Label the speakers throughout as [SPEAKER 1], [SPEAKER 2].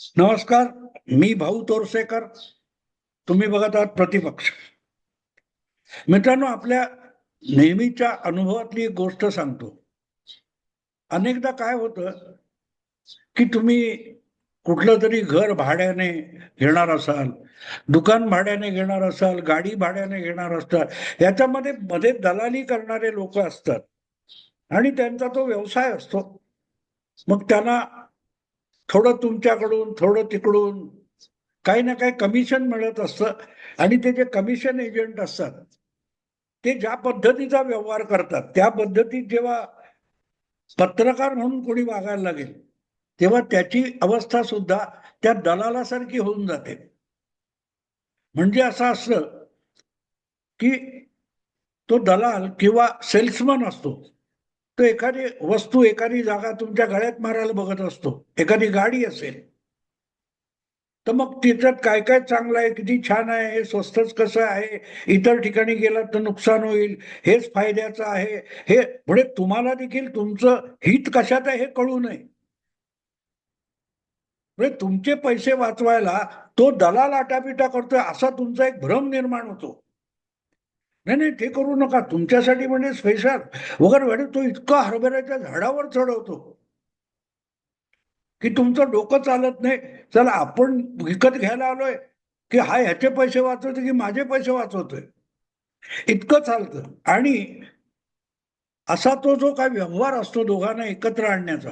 [SPEAKER 1] नमस्कार मी भाऊ तोरसेकर. तुम्ही बघत आहात प्रतिपक्ष. मित्रांनो आपल्या नेहमीच्या अनुभवातली एक गोष्ट सांगतो. अनेकदा काय होतं की तुम्ही कुठलं तरी घर भाड्याने घेणार असाल दुकान भाड्याने घेणार असाल गाडी भाड्याने घेणार असाल याच्यामध्ये मध्ये दलाली करणारे लोक असतात. आणि त्यांचा तो व्यवसाय असतो. मग त्यांना थोडं तुमच्याकडून थोडं तिकडून. काही ना काही कमिशन मिळत असतं. आणि ते जे कमिशन एजंट असतात ते ज्या पद्धतीचा व्यवहार करतात त्या पद्धतीत जेव्हा पत्रकार म्हणून कोणी वागायला लागेल तेव्हा त्याची अवस्था सुद्धा त्या दलालासारखी होऊन जाते. म्हणजे असं असतं की तो दलाल किंवा सेल्समन असतो. तो एखादी वस्तू एखादी जागा तुमच्या गळ्यात मारायला बघत असतो. एखादी गाडी असेल. तर मग तिच्यात काय काय चांगलं आहे किती छान आहे हे स्वस्तच कसं आहे इतर ठिकाणी गेलात तर नुकसान होईल हेच फायद्याचं आहे. हे म्हणजे तुम्हाला देखील तुमचं हित कशात आहे हे कळू नये. म्हणजे तुमचे पैसे वाचवायला तो दलाल आटापिटा करतोय असा तुमचा एक भ्रम निर्माण होतो. नाही नाही ते करू नका. तुमच्यासाठी म्हणजे स्पेशल. वगैरे वगैरे तो इतका हरभऱ्याच्या झाडावर चढवतो. की तुमचं डोकं चालत नाही. चला आपण विकत घ्यायला आलोय की हा ह्याचे पैसे वाचवतोय की माझे पैसे वाचवतोय. इतकं चालतं. आणि असा तो जो काय व्यवहार असतो दोघांना एकत्र आणण्याचा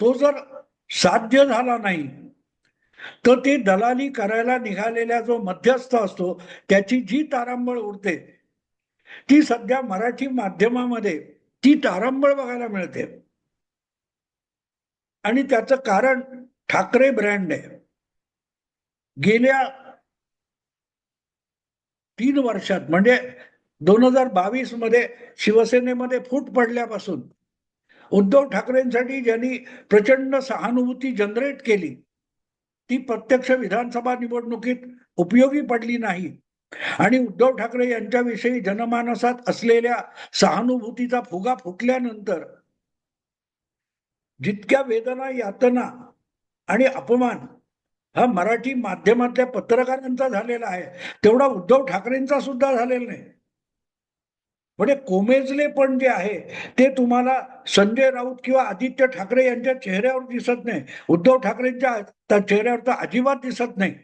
[SPEAKER 1] तो जर साध्य झाला नाही तर ते दलाली करायला निघालेला जो मध्यस्थ असतो त्याची जी तारांबळ उडते ती सध्या मराठी माध्यमामध्ये ती तारांबळ बघायला मिळते. आणि त्याचं कारण ठाकरे ब्रँड आहे गेल्या तीन वर्षात म्हणजे दोन हजार बावीसमध्ये शिवसेनेमध्ये फूट पडल्यापासून उद्धव ठाकरेंसाठी ज्यांनी प्रचंड सहानुभूती जनरेट केली ती प्रत्यक्ष विधानसभा निवडणुकीत उपयोगी पडली नाही. आणि उद्धव ठाकरे यांच्याविषयी जनमानसात असलेल्या सहानुभूतीचा फुगा फुटल्यानंतर जितक्या वेदना यातना आणि अपमान हा मराठी माध्यमातल्या पत्रकारांचा झालेला आहे तेवढा उद्धव ठाकरेंचा सुद्धा झालेला नाही. म्हणजे कोमेजले पण जे आहे ते तुम्हाला संजय राऊत किंवा आदित्य ठाकरे यांच्या चेहऱ्यावर दिसत नाही. उद्धव ठाकरेंच्या त्या चेहऱ्यावर तर अजिबात दिसत नाही.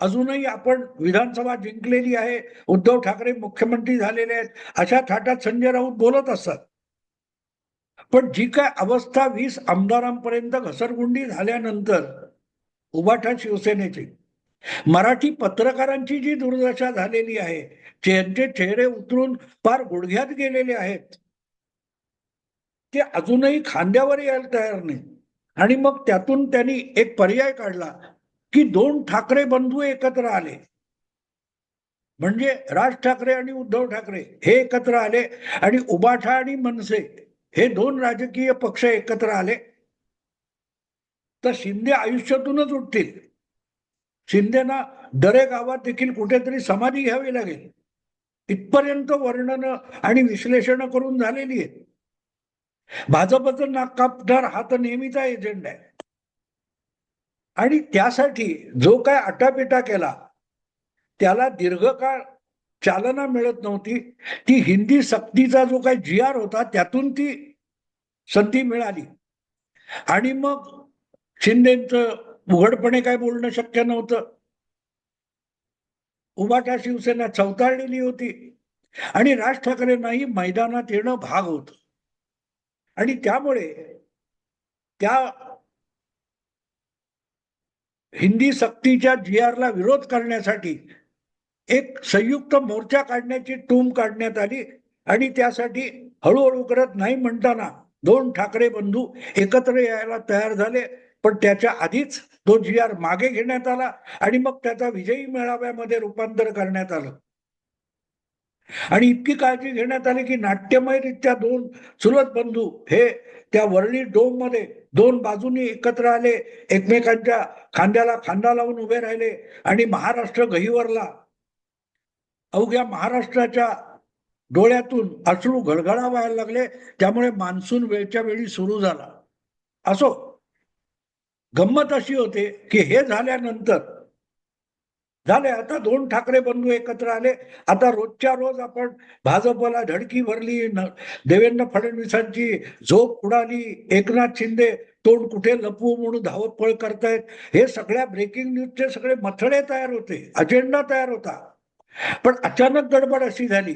[SPEAKER 1] अजूनही आपण विधानसभा जिंकलेली आहे उद्धव ठाकरे मुख्यमंत्री झालेले आहेत अशा थाटात संजय राऊत बोलत असतात. पण जी काय अवस्था वीस आमदारांपर्यंत घसरगुंडी झाल्यानंतर उभाठा शिवसेनेची मराठी पत्रकारांची जी दुर्दशा झालेली आहे ज्यांचे चेहरे उतरून पार गुडघ्यात गेलेले आहेत. ते अजूनही खांद्यावर यायला तयार नाही. आणि मग त्यातून त्यांनी एक पर्याय काढला की दोन ठाकरे बंधू एकत्र आले. म्हणजे राज ठाकरे आणि उद्धव ठाकरे हे एकत्र आले आणि उबाठा आणि मनसे हे दोन राजकीय पक्ष एकत्र आले. तर शिंदे आयुष्यातूनच उठतील. शिंदेना दरे गावात देखील कुठेतरी समाधी घ्यावी लागेल. इथपर्यंत वर्णन आणि विश्लेषण करून झालेली आहेत. भाजपचं नाक कापणार हा तर नेहमीचा एजेंडा आहे. आणि त्यासाठी जो काय आटापिटा केला त्याला दीर्घकाळ चालना मिळत नव्हती. ती हिंदी सक्तीचा जो काही जी आर होता त्यातून ती संधी मिळाली. आणि मग शिंदेचं उघडपणे काय बोलणं शक्य नव्हतं. उभाटा शिवसेना चौताळलेली होती. आणि राज ठाकरेंनाही मैदानात येणं भाग होत. आणि त्यामुळे त्या हिंदी सक्तीच्या जी आरला विरोध करण्यासाठी एक संयुक्त मोर्चा काढण्याची टूम काढण्यात आली. आणि त्यासाठी हळूहळू करत नाही म्हणताना दोन ठाकरे बंधू एकत्र यायला तयार झाले. पण त्याच्या आधीच तो जी आर मागे घेण्यात आला आणि मग त्याचा विजयी मेळाव्यामध्ये रूपांतर करण्यात आलं. आणि इतकी काळजी घेण्यात आली की नाट्यमयरित्या दोन चुलत बंधू हे त्या वरळी डोममध्ये दोन बाजूनी एकत्र आले एकमेकांच्या खांद्याला खांदा लावून उभे राहिले आणि महाराष्ट्र गहिवरला. अवघ्या महाराष्ट्राच्या डोळ्यातून अश्रू घळघळा व्हायला लागले त्यामुळे मान्सून वेळच्या वेळी सुरू झाला. असो गंमत अशी होते की हे झाल्यानंतर झाले आता दोन ठाकरे बंधू एकत्र आले. आता रोजच्या रोज आपण भाजपला धडकी भरली देवेंद्र फडणवीसांची झोप उडाली एकनाथ शिंदे तोंड कुठे लपवू म्हणून धावपळ करतायत. हे सगळ्या ब्रेकिंग न्यूजचे सगळे मथळे तयार होते अजेंडा तयार होता. पण अचानक गडबड अशी झाली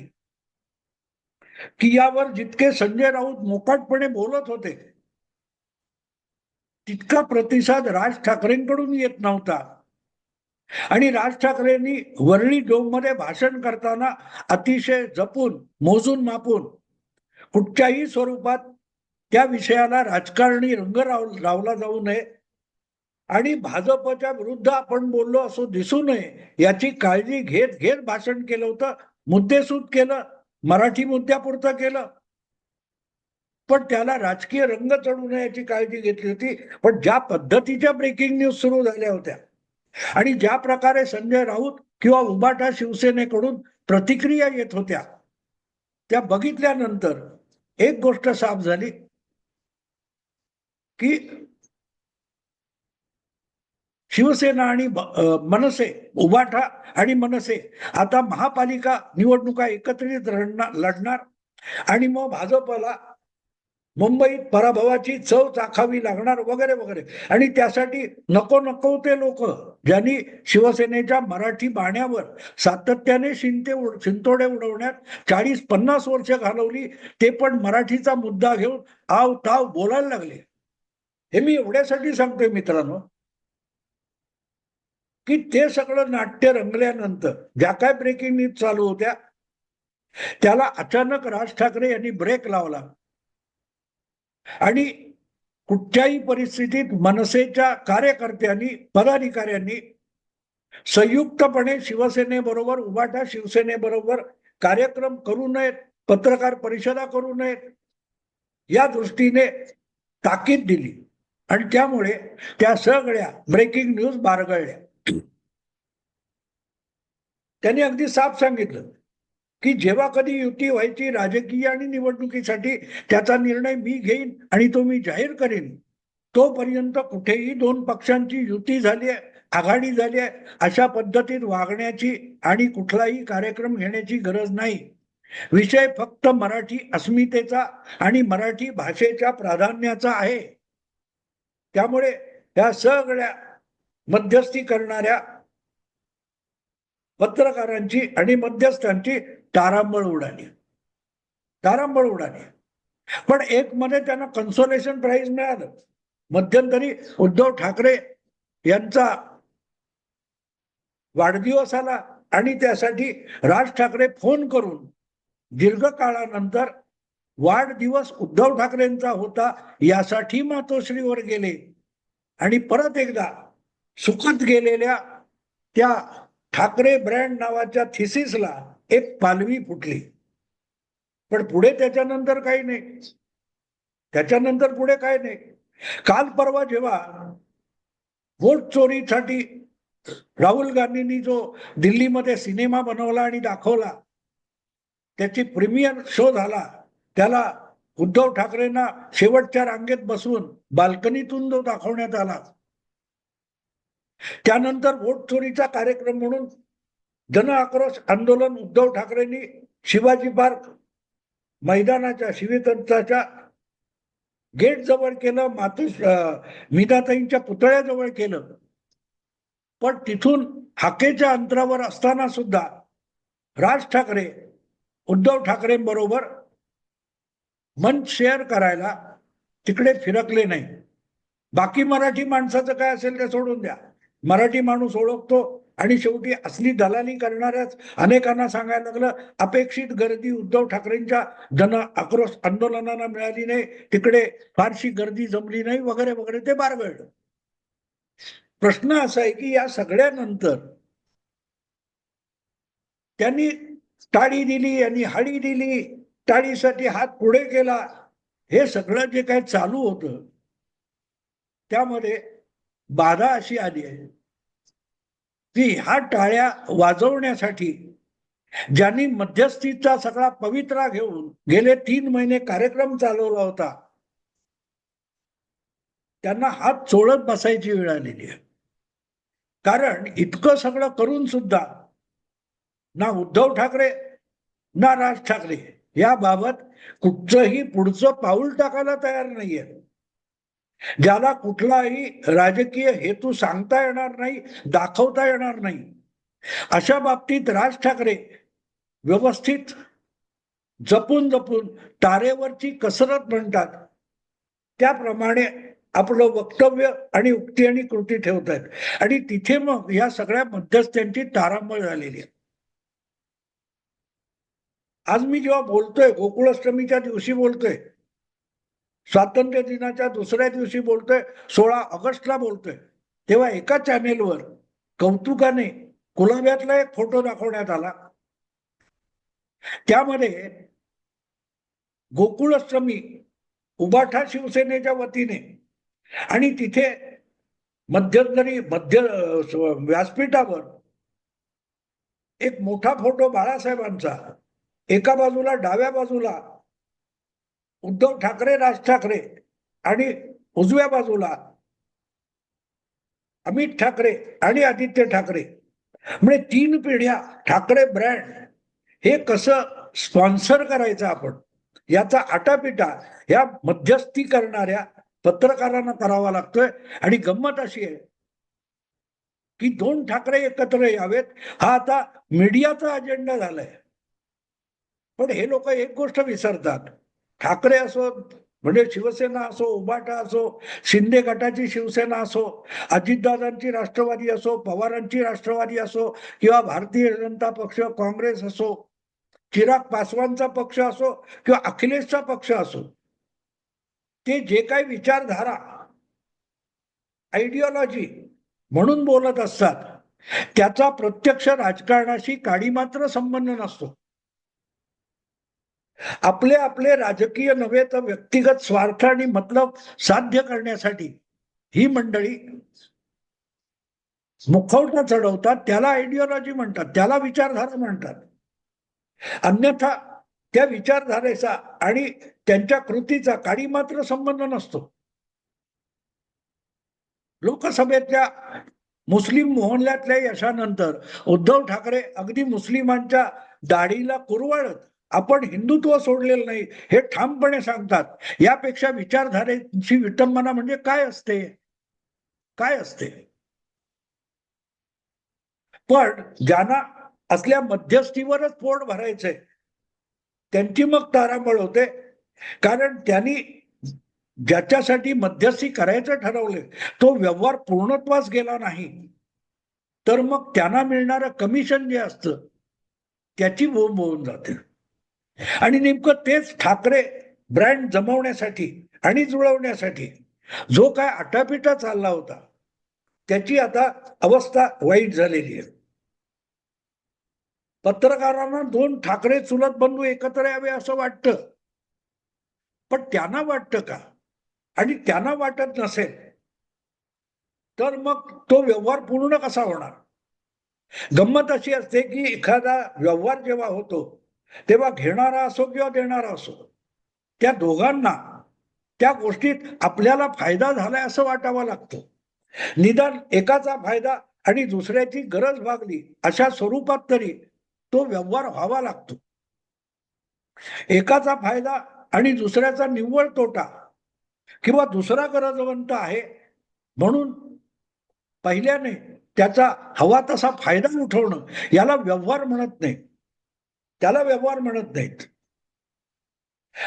[SPEAKER 1] की यावर जितके संजय राऊत मोकाटपणे बोलत होते तितका प्रतिसाद राज ठाकरेंकडून येत नव्हता. आणि राज ठाकरेंनी वरळी डोममध्ये भाषण करताना अतिशय जपून मोजून मापून कुठच्याही स्वरूपात त्या विषयाला राजकारणी रंग राव लावला जाऊ नये आणि भाजपच्या विरुद्ध आपण बोललो असं दिसू नये याची काळजी घेत घेत भाषण केलं होतं. मुद्देसूद केलं मराठी मुद्द्यापुरतं केलं. पण त्याला राजकीय रंग चढू नये याची काळजी घेतली होती. पण ज्या पद्धतीच्या ब्रेकिंग न्यूज सुरू झाल्या होत्या आणि ज्या प्रकारे संजय राऊत किंवा उबाटा शिवसेनेकडून प्रतिक्रिया येत होत्या त्या बघितल्यानंतर एक गोष्ट साफ झाली की शिवसेना आणि मनसे उबाठा आणि मनसे आता महापालिका निवडणुका एकत्रित लढणार लढणार आणि मग भाजपला मुंबईत पराभवाची चव चाखावी लागणार वगैरे वगैरे. आणि त्यासाठी नको नको ते लोक ज्यांनी शिवसेनेच्या मराठी बाण्यावर सातत्याने शिंते उड- शिंतोडे उडवण्यात चाळीस पन्नास वर्ष घालवली ते पण मराठीचा मुद्दा घेऊन आव ताव बोलायला लागले. हे मी एवढ्यासाठी सांगतोय मित्रांनो की ते सगळं नाट्य रंगल्यानंतर ज्या काय ब्रेकिंग न्यूज चालू होत्या त्याला अचानक राज ठाकरे यांनी ब्रेक लावला. आणि कुठच्याही परिस्थितीत मनसेच्या कार्यकर्त्यांनी पदाधिकाऱ्यांनी संयुक्तपणे शिवसेनेबरोबर उभाठा शिवसेनेबरोबर कार्यक्रम करू नयेत पत्रकार परिषदा करू नयेत या दृष्टीने ताकीद दिली. आणि त्यामुळे त्या सगळ्या ब्रेकिंग न्यूज बारगळल्या. त्यांनी अगदी साफ सांगितलं. की जेव्हा कधी युती व्हायची राजकीय आणि निवडणुकीसाठी त्याचा निर्णय मी घेईन आणि तो मी जाहीर करीन. तोपर्यंत कुठेही दोन पक्षांची युती झाली आहे आघाडी झाली आहे अशा पद्धतीत वागण्याची आणि कुठलाही कार्यक्रम घेण्याची गरज नाही. विषय फक्त मराठी अस्मितेचा आणि मराठी भाषेच्या प्राधान्याचा आहे. त्यामुळे या सगळ्या मध्यस्थी करणाऱ्या पत्रकारांची आणि मध्यस्थांची तारांबळ उडाली. तारांबळ उडाली. पण एक मध्ये त्यांना कन्सोलेशन प्राइज मिळालं. मध्यंतरी उद्धव ठाकरे यांचा वाढदिवस आला आणि त्यासाठी राज ठाकरे फोन करून दीर्घ काळानंतर वाढदिवस उद्धव ठाकरेंचा होता यासाठी मातोश्रीवर गेले. आणि परत एकदा सुखत गेलेल्या त्या ठाकरे ब्रँड नावाच्या थिसिसला एक पालवी फुटली. पण पुढे त्याच्यानंतर काही नाही. त्याच्यानंतर पुढे काय नाही. काल परवा जेव्हा वोट चोरीसाठी राहुल गांधींनी जो दिल्लीमध्ये सिनेमा बनवला आणि दाखवला त्याची प्रीमियर शो झाला त्याला उद्धव ठाकरेंना शेवटच्या रांगेत बसवून बाल्कनीतून जो दाखवण्यात आला. त्यानंतर वोट चोरीचा कार्यक्रम म्हणून जन आक्रोश आंदोलन उद्धव ठाकरेंनी शिवाजी पार्क मैदानाच्या शिवतंत्राच्या गेट जवळ केलं मातुश मीनाताईंच्या पुतळ्याजवळ केलं. पण तिथून हाकेच्या अंतरावर असताना सुद्धा राज ठाकरे उद्धव ठाकरेंबरोबर मंच शेअर करायला तिकडे फिरकले नाही. बाकी मराठी माणसाचं काय असेल ते सोडून द्या. मराठी माणूस ओळखतो आणि शेवटी असली दलाली करणाऱ्याच अनेकांना सांगायला लागलं अपेक्षित गर्दी उद्धव ठाकरेंच्या जन आक्रोश आंदोलनाला मिळाली नाही तिकडे फारशी गर्दी जमली नाही वगैरे वगैरे ते बारगळलं. प्रश्न असा आहे की या सगळ्यानंतर त्यांनी टाळी दिली आणि हाडी दिली टाळीसाठी हात पुढे केला हे सगळं जे काही चालू होतं त्यामध्ये बाधा अशी आली आहे. की ह्या टाळ्या वाजवण्यासाठी ज्यांनी मध्यस्थीचा सगळा पवित्रा घेऊन गेले तीन महिने कार्यक्रम चालवला होता त्यांना हात चोळत बसायची वेळ आलेली आहे. कारण इतकं सगळं करून सुद्धा ना उद्धव ठाकरे ना राज ठाकरे याबाबत कुठचंही पुढचं पाऊल टाकायला तयार नाहीये. ज्याला कुठलाही राजकीय हेतू सांगता येणार नाही दाखवता येणार नाही अशा बाबतीत राज ठाकरे व्यवस्थित जपून जपून तारेवरची कसरत म्हणतात. त्याप्रमाणे आपलं वक्तव्य आणि उक्ती आणि कृती ठेवत आहेत. आणि तिथे मग या सगळ्या मध्यस्थ्यांची तारांबळ झालेली आहे. आज मी जेव्हा बोलतोय गोकुळाष्टमीच्या दिवशी बोलतोय स्वातंत्र्य दिनाच्या दुसऱ्या दिवशी बोलतोय सोळा ऑगस्टला बोलतोय. तेव्हा एका चॅनेलवर कौतुकाने कुलाब्यातला एक फोटो दाखवण्यात आला. त्यामध्ये गोकुळाष्टमी उबाठा शिवसेनेच्या वतीने आणि तिथे मध्यंतरी मध्य व्यासपीठावर एक मोठा फोटो बाळासाहेबांचा एका बाजूला डाव्या बाजूला उद्धव ठाकरे राज ठाकरे आणि उजव्या बाजूला अमित ठाकरे आणि आदित्य ठाकरे. म्हणजे तीन पिढ्या ठाकरे ब्रँड हे कसं स्पॉन्सर करायचं आपण? याचा आटापिटा या मध्यस्थी करणाऱ्या पत्रकारांना करावा लागतोय. आणि गंमत अशी आहे की दोन ठाकरे एकत्र यावेत. हा आता मीडियाचा अजेंडा झालाय. पण हे लोक एक गोष्ट विसरतात. ठाकरे असो म्हणजे शिवसेना असो उबाटा असो शिंदे गटाची शिवसेना असो अजितदादांची राष्ट्रवादी असो पवारांची राष्ट्रवादी असो किंवा भारतीय जनता पक्ष काँग्रेस असो चिराग पासवानचा पक्ष असो किंवा अखिलेशचा पक्ष असो ते जे काही विचारधारा आयडिओलॉजी म्हणून बोलत असतात त्याचा प्रत्यक्ष राजकारणाशी काडी मात्र संबंध नसतो. आपले आपले राजकीय नव्हे तर व्यक्तिगत स्वार्थ आणि मतलब साध्य करण्यासाठी ही मंडळी मुखवटा चढवतात त्याला आयडिओलॉजी म्हणतात त्याला विचारधारा म्हणतात. अन्यथा त्या विचारधारेचा आणि त्यांच्या कृतीचा काही मात्र संबंध नसतो. लोकसभेतल्या मुस्लिम मोहल्ल्यातल्या यशानंतर उद्धव ठाकरे अगदी मुस्लिमांच्या दाढीला कुरवाळत आपण हिंदुत्व सोडलेलं नाही हे ठामपणे सांगतात. यापेक्षा विचारधारेची विटंबना म्हणजे काय असते? काय असते? पण ज्यांना असल्या मध्यस्थीवरच पोट भरायचंय त्यांची मग तारांबळ होते. कारण त्यांनी ज्याच्यासाठी मध्यस्थी करायचं ठरवले तो व्यवहार पूर्णत्वास गेला नाही. तर मग त्यांना मिळणारं कमिशन जे असतं त्याची बोंब होऊन जाते. आणि नेमकं तेच ठाकरे ब्रँड जमवण्यासाठी आणि जुळवण्यासाठी जो काय आटापिटा चालला होता त्याची आता अवस्था वाईट झालेली आहे. पत्रकारांना दोन ठाकरे चुलत बंधू एकत्र यावे असं वाटतं. पण त्यांना वाटतं का? आणि त्यांना वाटत नसेल तर मग तो व्यवहार पूर्ण कसा होणार? गंमत अशी असते की एखादा व्यवहार जेव्हा होतो तेव्हा घेणारा असो किंवा देणारा असो त्या दोघांना त्या गोष्टीत आपल्याला फायदा झालाय असं वाटावं लागतं. निदान एकाचा फायदा आणि दुसऱ्याची गरज भागली अशा स्वरूपात तरी तो व्यवहार व्हावा लागतो. एकाचा फायदा आणि दुसऱ्याचा निव्वळ तोटा किंवा दुसरा गरजवंत आहे म्हणून पहिल्याने त्याचा हवा तसा फायदा उठवणं याला व्यवहार म्हणत नाही. त्याला व्यवहार म्हणत नाहीत.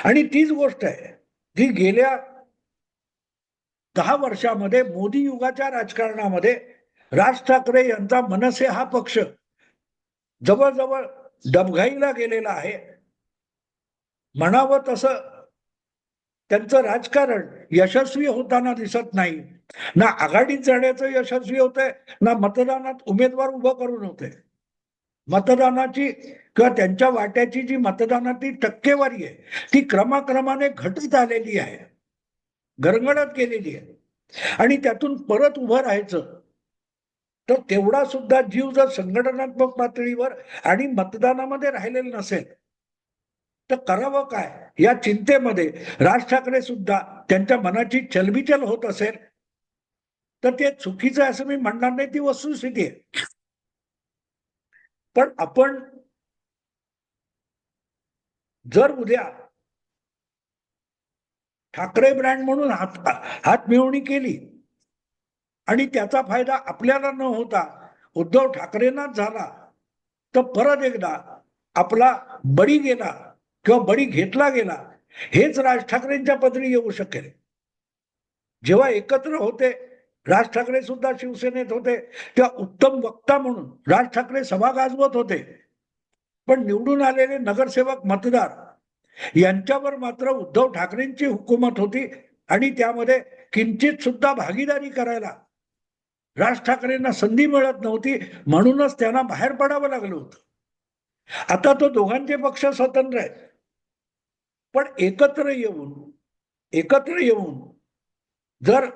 [SPEAKER 1] आणि तीच गोष्ट आहे की गेल्या दहा वर्षामध्ये मोदी युगाच्या राजकारणामध्ये राज ठाकरे यांचा मनसे हा पक्ष जवळजवळ डबघाईला गेलेला आहे. म्हणावं तसं त्यांचं राजकारण यशस्वी होताना दिसत नाही. ना आघाडीत जाण्याचं यशस्वी होतंय ना मतदानात उमेदवार उभं करून होते मतदानाची किंवा त्यांच्या वाट्याची जी मतदानाची टक्केवारी आहे ती क्रमाक्रमाने घटत आलेली आहे. गरगडत गेलेली आहे. आणि त्यातून परत उभं राहायचं तर तेवढा सुद्धा जीव जर संघटनात्मक पातळीवर आणि मतदानामध्ये राहिलेला नसेल तर करावं काय? या चिंतेमध्ये राज ठाकरे सुद्धा त्यांच्या मनाची चलबिचल होत असेल तर ते चुकीचं असं मी म्हणणार नाही ती वस्तुस्थिती आहे. पण आपण जर उद्या ठाकरे ब्रँड म्हणून हात हात मिळवणी केली आणि त्याचा फायदा आपल्याला न होता उद्धव ठाकरेंनाच झाला तर परत एकदा आपला बळी गेला किंवा बळी घेतला गेला हेच राज ठाकरेंच्या पदरी येऊ शकेल. जेव्हा एकत्र होते राज ठाकरे सुद्धा शिवसेनेत होते. तेव्हा उत्तम वक्ता म्हणून राज ठाकरे सभा गाजवत होते. पण निवडून आलेले नगरसेवक मतदार यांच्यावर मात्र उद्धव ठाकरेंची हुकूमत होती. आणि त्यामध्ये किंचित सुद्धा भागीदारी करायला राज ठाकरेंना संधी मिळत नव्हती. म्हणूनच त्यांना बाहेर पडावं लागलं होतं. आता तो दोघांचे पक्ष स्वतंत्र आहेत. पण एकत्र येऊन एकत्र येऊन जर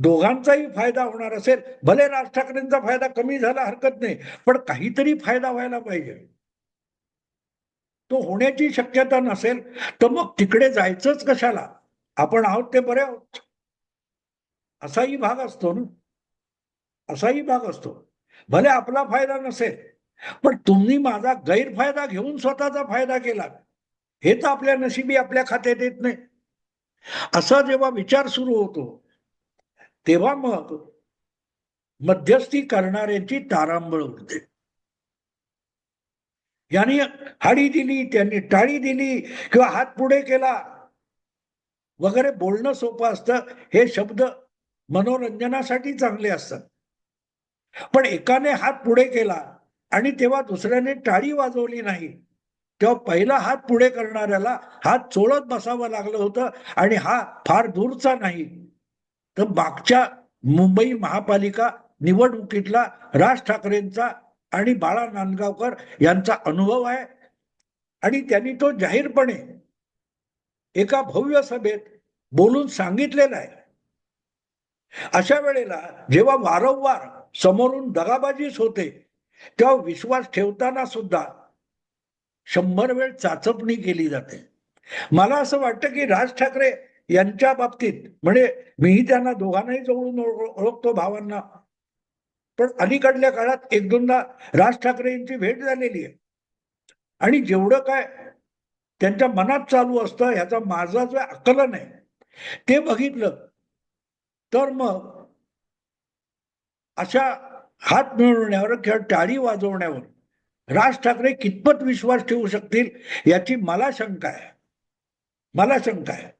[SPEAKER 1] दोघांचाही फायदा होणार असेल. भले राज ठाकरेंचा फायदा कमी झाला हरकत नाही पण काहीतरी फायदा व्हायला पाहिजे. तो होण्याची शक्यता नसेल तर मग तिकडे जायचंच कशाला? आपण आहोत ते बरे आहोत. असाही भाग असतो ना. असाही भाग असतो. भले आपला फायदा नसेल पण तुम्ही माझा गैरफायदा घेऊन स्वतःचा फायदा केला हे तर आपल्या नशिबी आपल्या खात्यात येत नाही. असा जेव्हा विचार सुरू होतो तेव्हा मग मध्यस्थी करणाऱ्यांची तारांबळ उडते. यांनी हाडी दिली त्यांनी टाळी दिली किंवा हात पुढे केला वगैरे बोलणं सोपं असतं. हे शब्द मनोरंजनासाठी चांगले असतात. पण एकाने हात पुढे केला आणि तेव्हा दुसऱ्याने टाळी वाजवली नाही तेव्हा पहिला हात पुढे करणाऱ्याला हात चोळत बसावं लागलं होतं आणि हा फार दूरचा नाही. तर मागच्या मुंबई महापालिका निवडणुकीतला राज ठाकरेंचा आणि बाळा नांदगावकर यांचा अनुभव आहे. आणि त्यांनी तो जाहीरपणे एका भव्य सभेत बोलून सांगितलेला आहे. अशा वेळेला जेव्हा वारंवार समोरून दगाबाजीच होते तेव्हा विश्वास ठेवताना सुद्धा शंभर वेळ चाचपणी केली जाते. मला असं वाटतं की राज ठाकरे यांच्या बाबतीत म्हणजे मीही त्यांना दोघांनाही जवळून ओळखतो भावांना. पण अलीकडल्या काळात एक दोनदा राज ठाकरे यांची भेट झालेली आहे. आणि जेवढं काय त्यांच्या मनात चालू असतं ह्याचा माझा जो आकलन आहे ते बघितलं तर मग अशा हात मिळवण्यावर किंवा टाळी वाजवण्यावर राज ठाकरे कितपत विश्वास ठेवू शकतील याची मला शंका आहे. मला शंका आहे.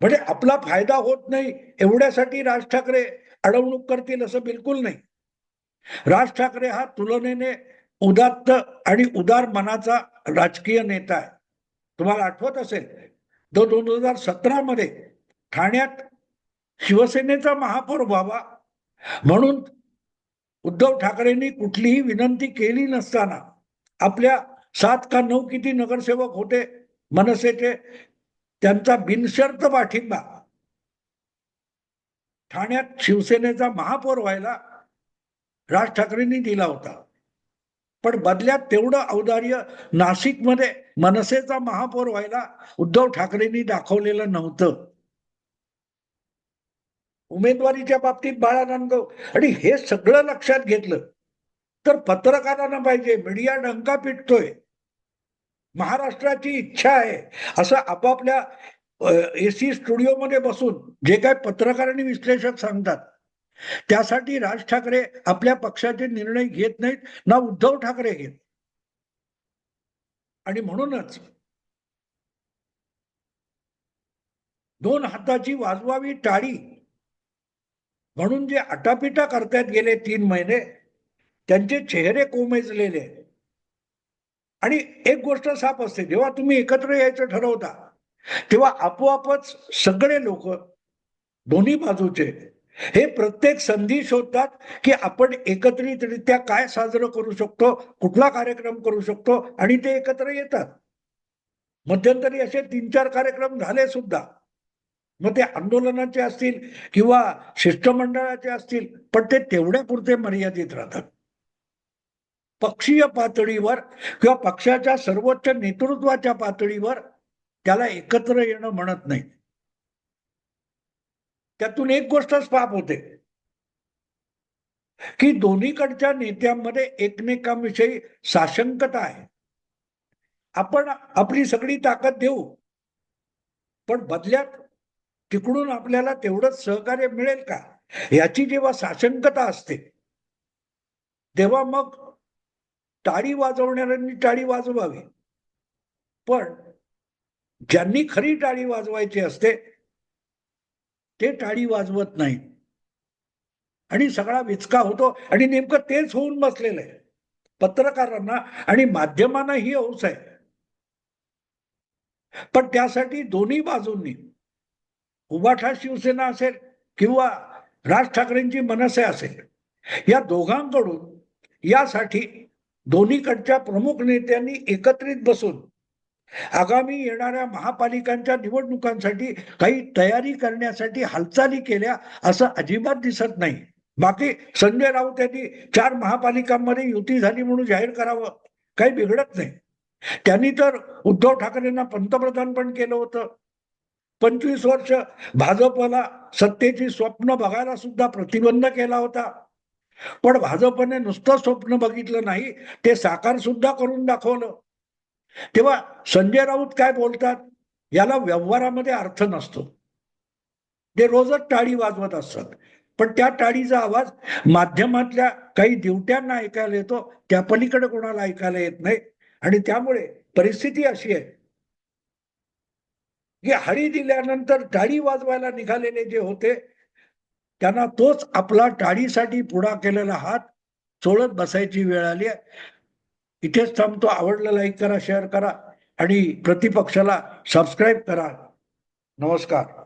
[SPEAKER 1] म्हणजे आपला फायदा होत नाही एवढ्यासाठी राज ठाकरे अडवणूक करतील असं बिलकुल नाही. राज ठाकरे हा तुलनेने उदात्त आणि उदार मनाचा राजकीय नेता आहे. तुम्हाला आठवत असेल तो दोन हजार सतरा मध्ये ठाण्यात शिवसेनेचा महापौर व्हावा म्हणून उद्धव ठाकरेंनी कुठलीही विनंती केली नसताना आपल्या सात का नऊ किती नगरसेवक होते मनसेचे त्यांचा बिनशर्त पाठिंबा. ठाण्यात शिवसेनेचा महापौर व्हायला राज ठाकरेंनी दिला होता. पण बदल्यात तेवढं औदार्य नाशिकमध्ये मनसेचा महापौर व्हायला उद्धव ठाकरेंनी दाखवलेलं नव्हतं. उमेदवारीच्या बाबतीत बाळा आणि हे सगळं लक्षात घेतलं तर पत्रकारांना पाहिजे मीडिया डंका पिटतोय. महाराष्ट्राची इच्छा आहे असं आपापल्या एसी स्टुडिओमध्ये बसून जे काय पत्रकार आणि विश्लेषक सांगतात त्यासाठी राज ठाकरे आपल्या पक्षाचे निर्णय घेत नाहीत ना उद्धव ठाकरे घेत आणि म्हणूनच दोन हाताची वाजवावी टाळी म्हणून जे अटापिटा करतायत गेले तीन महिने त्यांचे चेहरे कोमेजलेले आहेत. आणि एक गोष्ट साफ असते जेव्हा तुम्ही एकत्र यायचं ठरवता तेव्हा आपोआपच सगळे लोक दोन्ही बाजूचे हे प्रत्येक संधी शोधतात की आपण एकत्रितरित्या काय साजरं करू शकतो कुठला कार्यक्रम करू शकतो आणि ते एकत्र येतात. मध्यंतरी असे तीन चार कार्यक्रम झाले सुद्धा. मग ते आंदोलनाचे असतील किंवा शिष्टमंडळाचे असतील पण ते तेवढ्या पुरते मर्यादित राहतात. पक्षीय पातळीवर किंवा पक्षाच्या सर्वोच्च नेतृत्वाच्या पातळीवर त्याला एकत्र येणं म्हणत नाही. त्यातून एक गोष्टच पाप होते. की दोन्हीकडच्या नेत्यांमध्ये एकमेकांविषयी साशंकता आहे. आपण आपली सगळी ताकद देऊ पण बदल्यात तिकडून आपल्याला तेवढंच सहकार्य मिळेल का? याची जेव्हा साशंकता असते तेव्हा मग टाळी वाजवणाऱ्यांनी टाळी वाजवावी. पण ज्यांनी खरी टाळी वाजवायची असते ते टाळी वाजवत नाही. आणि सगळा विचका होतो आणि नेमकं तेच होऊन बसलेलं आहे. पत्रकारांना आणि माध्यमांना ही हौस आहे. पण त्यासाठी दोन्ही बाजूंनी उबाठा शिवसेना असेल किंवा राज ठाकरेंची मनसे असेल या दोघांकडून यासाठी दोन्हीकडच्या प्रमुख नेत्यांनी एकत्रित बसून आगामी येणाऱ्या महापालिकांच्या निवडणुकांसाठी काही तयारी करण्यासाठी हालचाली केल्या असं अजिबात दिसत नाही. बाकी संजय राऊत यांनी चार महापालिकांमध्ये युती झाली म्हणून जाहीर करावं काही बिघडत नाही. त्यांनी तर उद्धव ठाकरेंना पंतप्रधान पण केलं होतं. पंचवीस वर्ष भाजपला सत्तेची स्वप्न बघायला सुद्धा प्रतिबंध केला होता. पण भाजपने नुसतं स्वप्न बघितलं नाही ते साकार सुद्धा करून दाखवलं. तेव्हा संजय राऊत काय बोलतात? याला व्यवहारामध्ये अर्थ नसतो. ते रोजच टाळी वाजवत असतात. पण त्या टाळीचा आवाज माध्यमातल्या काही दिवट्यांना ऐकायला येतो त्या पलीकडे कोणाला ऐकायला येत नाही. आणि त्यामुळे परिस्थिती अशी आहे. की हरी दिल्यानंतर टाळी वाजवायला निघालेले जे होते त्यांना तोच आपला टाळीसाठी पुढा केलेला हात चोळत बसायची वेळ आली आहे. इथेच थांबतो. आवडलं लाईक करा शेअर करा आणि प्रतिपक्षाला सबस्क्राईब करा. नमस्कार.